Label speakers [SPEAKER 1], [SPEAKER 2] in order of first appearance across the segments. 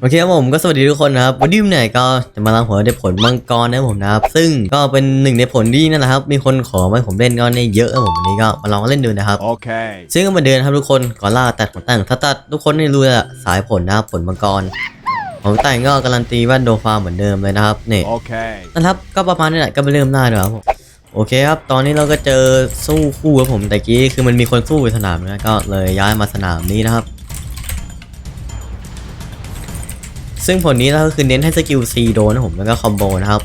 [SPEAKER 1] โอเคครับผมก็สวัสดีทุกคนนะครับวันนี้ผมเนี่ยก็จะมาล้างหัวในผลมังกรนะครับผมนะครับซึ่งก็เป็นหนึ่งในผลที่นั่นแหละครับ มีคนขอมาให้ผมเล่นก็เนี่ยเยอะครับผมวันนี้ก็มาลองเล่นดูนะครับ
[SPEAKER 2] Okay.
[SPEAKER 1] ซึ่งก็เหมาเดินครับทุกคนก่อนล่าตัดของแต่งถ้าตัดทุกคนนี่รู้แหละสายผลนะครับผลมังกรของแต่งก็การันตีว่าโดฟาเหมือนเดิมเลยนะครับนี่
[SPEAKER 2] Okay.
[SPEAKER 1] นะครับก็ประมาณนี้แหละก็ไปเริ่มได้เลยครับผมโอเคครับ ตอนนี้เราก็เจอสู้คู่ครับผมแต่กี้คือมันมีคนสู้ในสนามนะก็เลยย้ายมาสนามนี้นะครับ ซึ่งผลนี้ก็คือเน้นให้สกิล C โดนนะผมแล้วก็คอมโบนะครับ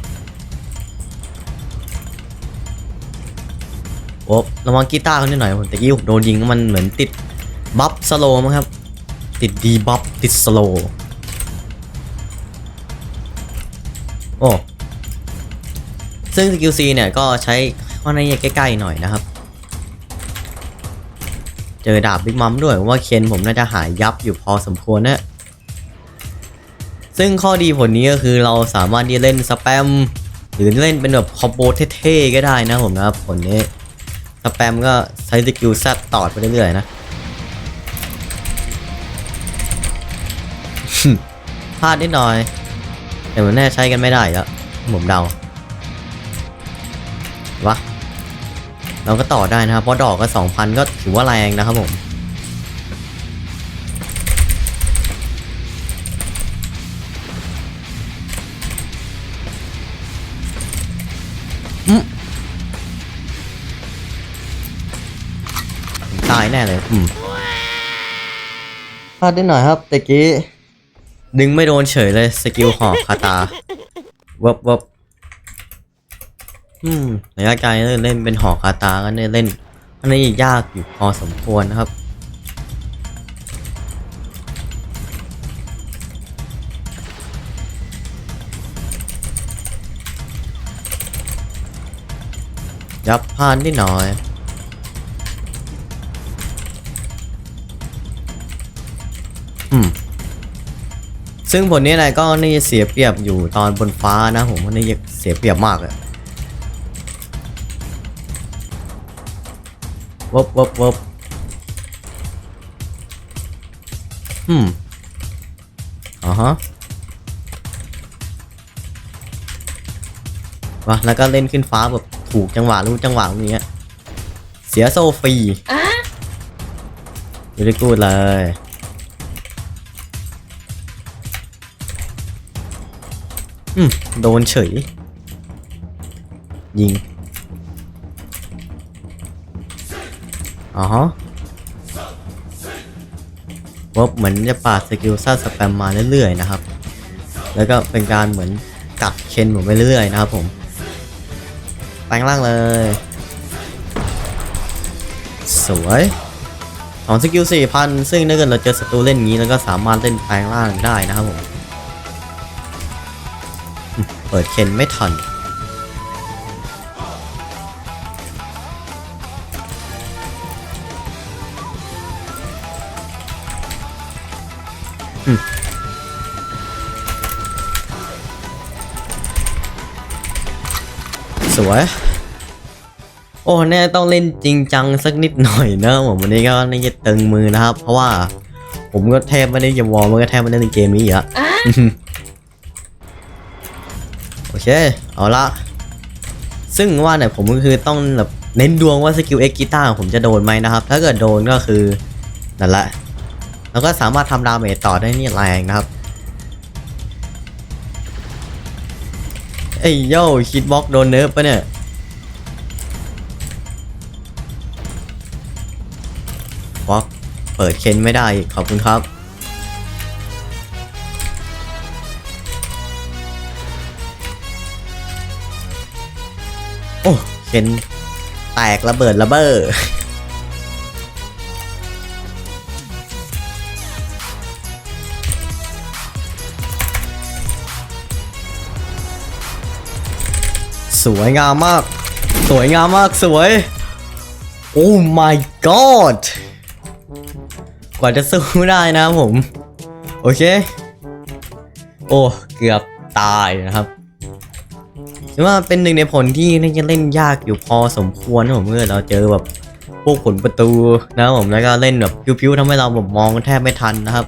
[SPEAKER 1] โอ้ระวังกีตาร์เขานิดหน่อยผมแต่กี้ผมโดนยิงมันเหมือนติดบัฟสโลมั้งครับ ติดดีบัฟติดสโลโอ้ซึ่งสกิล C เนี่ยก็ใช้ข้าในใกล้ๆหน่อยนะครับ เจอดาบบิ๊กมัมด้วยว่าเคนผมน่าจะหายยับอยู่พอสมควรนะ ซึ่งข้อดีผลนี้ก็คือเราสามารถที่จะเล่นสแปมหรือเล่นเป็นแบบคอมโบเท่ๆก็ได้นะผมนะครับผลนี้สแปมก็ใช้สกิลแซดตอดไปเรื่อยๆนะพลาดนิดหน่อย แต่มันแน่ใช้กันไม่ได้แล้วผมเดาวะเราก็ต่อได้นะครับเพราะดอกก็2,000 ก็ถือว่าแรงนะครับผมอืมายแน่เลยอืมพลาดได้หน่อยครับตะกี้ดึงไม่โดนเฉยเลยสกิลหอกคาตาวับวับอืมระยะไกลเล่นเล่นเป็นหอกคาตาก็เนี่ยเล่น อันนี้ยากอยู่พอสมควรนะครับยับพลานนิดหน่อย ซึ่งผลนี้อะไรก็นี่เสียเปรียบอยู่ตอนบนฟ้านะผมว่านี่เสียเปรียบมากเลยวบวบวบอืมอ๋อฮะวะแล้วก็เล่นขึ้นฟ้าแบบถูกจังหวะรู้จังหวะอย่างเงี้ย เสียโซฟรีไม่ได้กูดเลย อืมโดนเฉย ยิงอ๋อฮะว่าเหมือนจะปาดสกิลซ่าสแปมมาเรื่อยๆนะครับ แล้วก็เป็นการเหมือนกัดเคนผมไปเรื่อยๆนะครับผมแปลงร่างเลย สวยของสกิล4,000 ซึ่งถ้าเกิดเราเจอศัตรูเล่นงนี้แล้วก็สามารถเล่นแปลงร่างได้นะครับผม เปิดเคนไม่ทัน อืมสวย โอ้แน่ต้องเล่นจริงจังสักนิดหน่อยนะผมวันนี้ก็น่าจะตึงมือนะครับ เพราะว่า ผมก็แทบไม่ได้จะวอร์มมันก็แทบไม่ได้เล่นเกมนี้อีกแล้วอืมโอ เคเอาละซึ่งว่าเนี่ยผมก็คือต้องแบบเน้นดวงว่าสกิลเอ็กกีตาร์ผมจะโดนไหมนะครับ ถ้าเกิดโดนก็คือนั่นแหละแล้วก็สามารถทำดาเมจต่อได้นี่แรงนะครับเอ้ยโย่คิดบล็อกโดนเนิร์ฟปะเนี่ยบล็อกเปิดเคนไม่ได้ขอบคุณครับ โอ้เคนแตกระเบิดระเบ้อสวยงามมาก สวยงามมากสวย โอ้ my god กว่าจะสู้ได้นะผม โอเค โอ้ เกือบตายนะครับ ถือว่าเป็นหนึ่งในผลที่น่าจะเล่นยากอยู่พอสมควรนะผมเมื่อเราเจอแบบพวกผลประตูนะผมแล้วก็เล่นแบบพิวๆทำให้เราแบบมองแทบไม่ทันนะครับ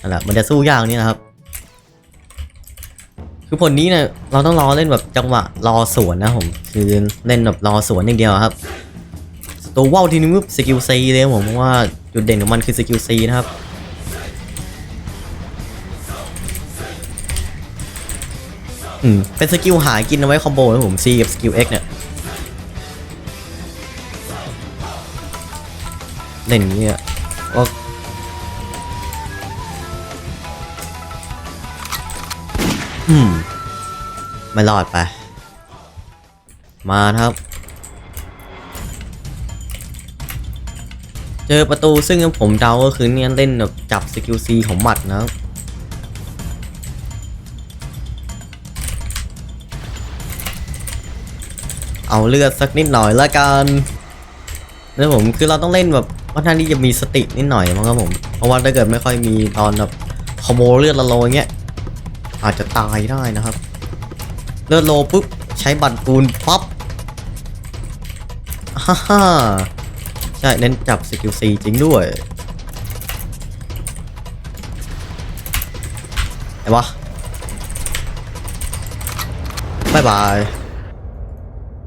[SPEAKER 1] นั่นแหละมันจะสู้ยากนี่นะครับ คือผลนี้เนี่ยเราต้องรอเล่นแบบจังหวะรอสวนนะผมคือเล่นแบบรอสวนอย่างเดียวครับตัวว่าวทีนึงปุ๊บสกิลซีเลยผมว่าจุดเด่นของมันคือสกิลซีนะครับ เป็นสกิลหากินเอาไว้คอมโบนะผม C กับสกิล X เนี่ยเล่นอย่างเงี้ยก็อืมไม่รอดไป มาครับ เจอประตูซึ่งผมเดาก็คือเนี่ยเล่นแบบจับสกิลซีของหมัดนะครับ เอาเลือดสักนิดหน่อยละกันนะผมคือเราต้องเล่นแบบว่าท่านที่จะมีสตินิดหน่อยมั้งครับผมเพราะว่าถ้าเกิดไม่ค่อยมีตอนแบบขโมยเลือดละโลอย่างเงี้ยอาจจะตายได้นะครับ เลือดโลปุ๊บใช้บัตรปูนปั๊บฮ่าฮ่าใช่เน้นจับสกิลซีจริงด้วยไอ้วะบายบาย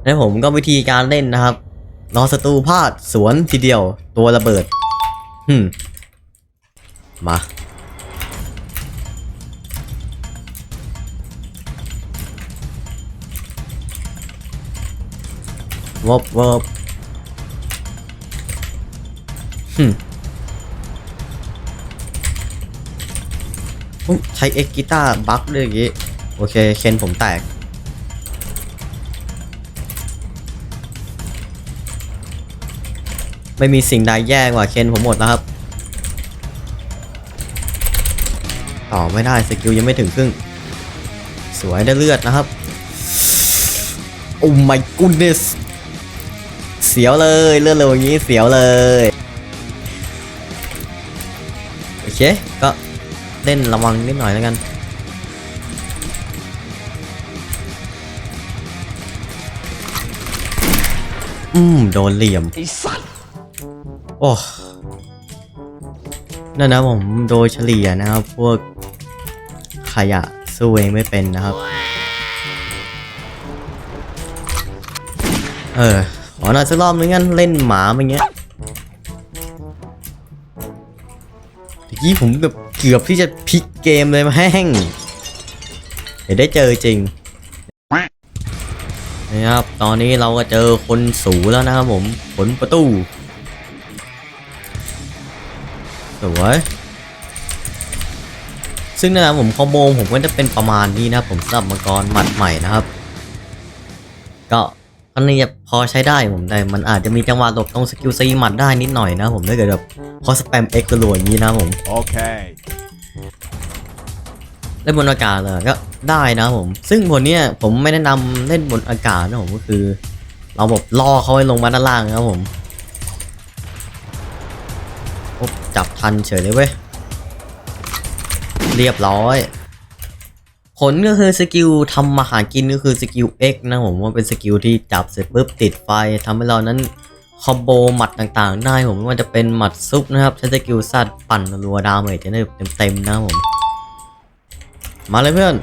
[SPEAKER 1] แล้วผมก็วิธีการเล่นนะครับ รอศัตรูพลาดสวนทีเดียวตัวระเบิดฮึมมา วบวบฮึมใช้เอ็กกีตาร์บั๊กด้วยอย่างงี้ โอเค เคนผมแตก ไม่มีสิ่งใดแย่กว่าเคนผมหมดแล้วครับ ต่อไม่ได้สกิลยังไม่ถึงครึ่ง สวยได้เลือดนะครับ โอ้ my goodness เสียวเลยเลือดเร็วอย่างนี้เสียวเลย โอเค ก็เล่นระวังนิดหน่อยแล้วกันอืม โดนเหลี่ยม
[SPEAKER 2] ไอ้สัตว์
[SPEAKER 1] โอ้นั่นนะผมโดยเฉลี่ยนะครับ พวกขยะสู้เองไม่เป็นนะครับ เออ ขอหน่อยสักรอบนึงงั้นเล่นหมาอย่างเงี้ยเมื่อกี้ผมแบบเกือบที่จะพลิกเกมเลยมาแห้งเดี๋ยวได้เจอจริงนะครับ ตอนนี้เราก็เจอคนสูแล้วนะครับผมผลประตู สวยซึ่งนะครับผมคอมโบผมก็จะเป็นประมาณนี้นะครับผมสำหรับมังกรหมัดใหม่นะครับ ก็อันนี้พอใช้ได้ผมแต่มันอาจจะมีจังหวะหลบตรงสกิลซีหมัดได้นิดหน่อยนะผมถ้าเกิดแบบพอสแปมเอ็กซ์รัวๆอย่างนี้นะผม
[SPEAKER 2] Okay.
[SPEAKER 1] เล่นบนอากาศเลยก็ได้นะผม ซึ่งบนเนี้ยผมไม่แนะนำเล่นบนอากาศนะผมก็คือ เราแบบล่อเขาให้ลงมาด้านล่างนะครับผม จับทันเฉยเลยเว้ย เรียบร้อย ผลก็คือสกิลทำมาหากินก็คือสกิล X นะผมว่าเป็นสกิลที่จับเสร็จปุ๊บติดไฟทำให้เรานั้นคอมโบหมัดต่างๆ ได้ผมไม่ว่าจะเป็นหมัดซุปนะครับ ใช้สกิลสัตว์ปั่นรัวดาเมจจะได้เต็มๆนะผม มาเลยเพื่อน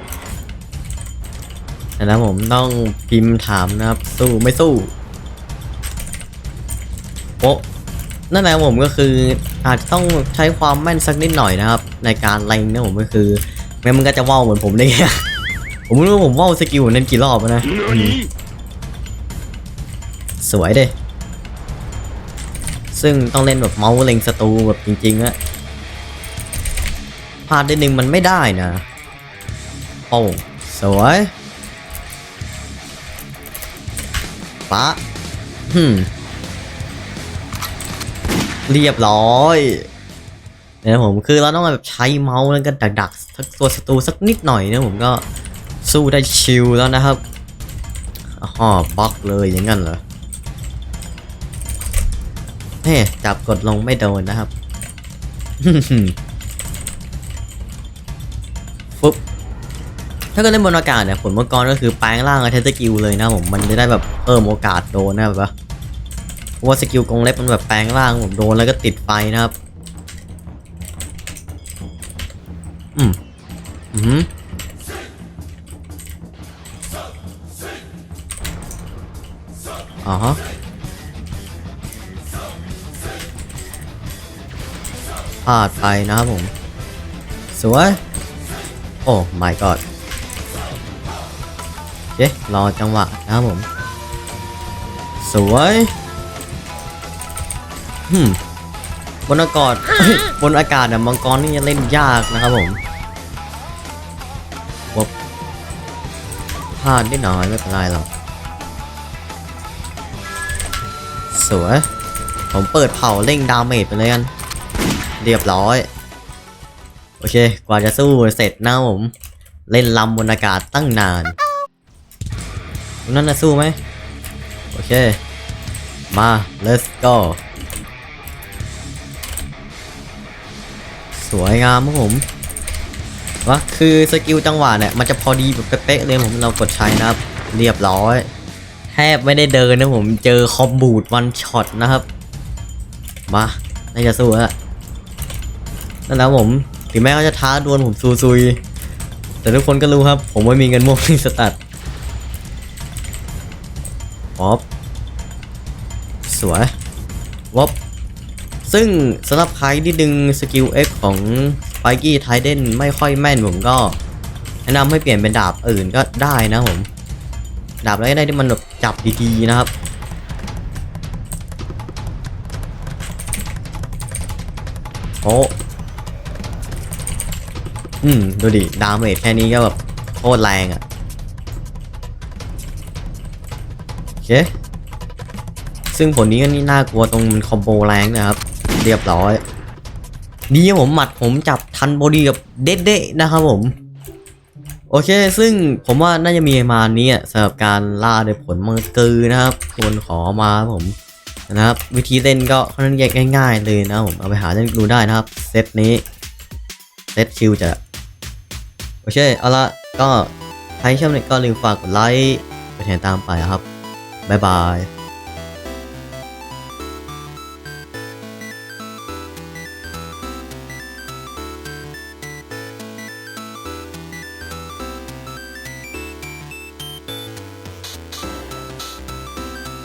[SPEAKER 1] นะผมต้องพิมพ์ถามนะครับ สู้ไม่สู้โป๊ะ นั่นแหละผมก็คืออาจจะต้องใช้ความแม่นสักนิดหน่อยนะครับ ในการเล็งนะผมก็คือไม่งั้นมันก็จะว่าวเหมือนผมได้ผมไม่รู้ผมว่าวสกิลนั้นกี่รอบนะสวยเด้ซึ่งต้องเล่นแบบเมาส์เล็งศัตรูแบบจริงๆอะพลาดได้หนึ่งมันไม่ได้นะโอ้สวยปะฮึม เรียบร้อยนี่ยผมคือเราต้องแบบใช้เมาส์แล้วก็ดักๆสักตัวศัตรูสักนิดหน่อยนะผมก็สู้ได้ชิลแล้วนะครับอ๋อบล็อกเลยอย่างนั้นเหรอเฮ้จับกดลงไม่โดนนะครับฟุ๊บถ้าเกิดเล่นบนอากาศเนี่ยผลมังกรก็คือแปลงร่างกับเทสกิลเลยนะผมมันจะได้แบบเพิ่มโอกาสโดนนะแบบว่า ว่าสกิลกรงเล็บมันแบบแปลงร่างผมโดนแล้วก็ติดไฟนะครับ อืมอืมอ๋อฮะพลาดไปนะครับผม สวย โอ้ my god เอ๊รอจังหวะนะครับผม สวย บนอากาศเอ้ยบนอากาศเนี่ยมังกรนี่จะเล่นยากนะครับผมวบพลาดได้หน่อยไม่เป็นไรหรอกสวย ผมเปิดเผาเร่งดาเมจไปเลยกัน เรียบร้อย โอเค กว่าจะสู้เสร็จนะผม เล่นลำบนอากาศตั้งนานนั่นนะสู้ไหม โอเค มา let's go วยงามครับผมวะคือสกิลจังหวะเนี่ยมันจะพอดีแบบเป๊ะๆเลยผมเรากดใช้นะครับ เรียบร้อยแทบไม่ได้เดินนะผมเจอคอมบูดวันช็อตนะครับ มาน่าจะสู้แล้วนั่นแล้วผมถึงแม้เขาจะท้าดวลผมซูซุย แต่ทุกคนก็รู้ครับ ผมไม่มีเงินโม่ที่สตัดป๊อปสวยวอบ ซึ่งสำหรับใครที่ดึงสกิล X ของไฟกี้ไทเดนไม่ค่อยแม่นผมก็แนะนำให้เปลี่ยนเป็นดาบอื่นก็ได้นะผม ดาบอะไรก็ได้ที่มันแบบจับดีๆนะครับ โอ้อืม ดูดิ ดาเมจแค่นี้ก็แบบโคตรแรงอะ่ะโอเคซึ่งผลนี้ก็นี่น่ากลัวตรงมันคอมโบแรงนะครับ เรียบร้อยดีนะผมหมัดผมจับทันบอดีกับเด็ดๆนะครับผม โอเค ซึ่งผมว่าน่าจะมีมาณนี้สำหรับการล่าโดยผลมังกือนะครับควรขอมาครับผมนะครับ วิธีเล่นก็ค่อนข้างง่าย ๆ เลยนะครับผมเอาไปหาเล่นดูได้นะครับเซตนี้เซตคิวจะโอเคเอาละก็ใครชอบเนี่ยก็ลืมฝากกดไลค์ไปแทนตามไปนะครับบ๊ายบาย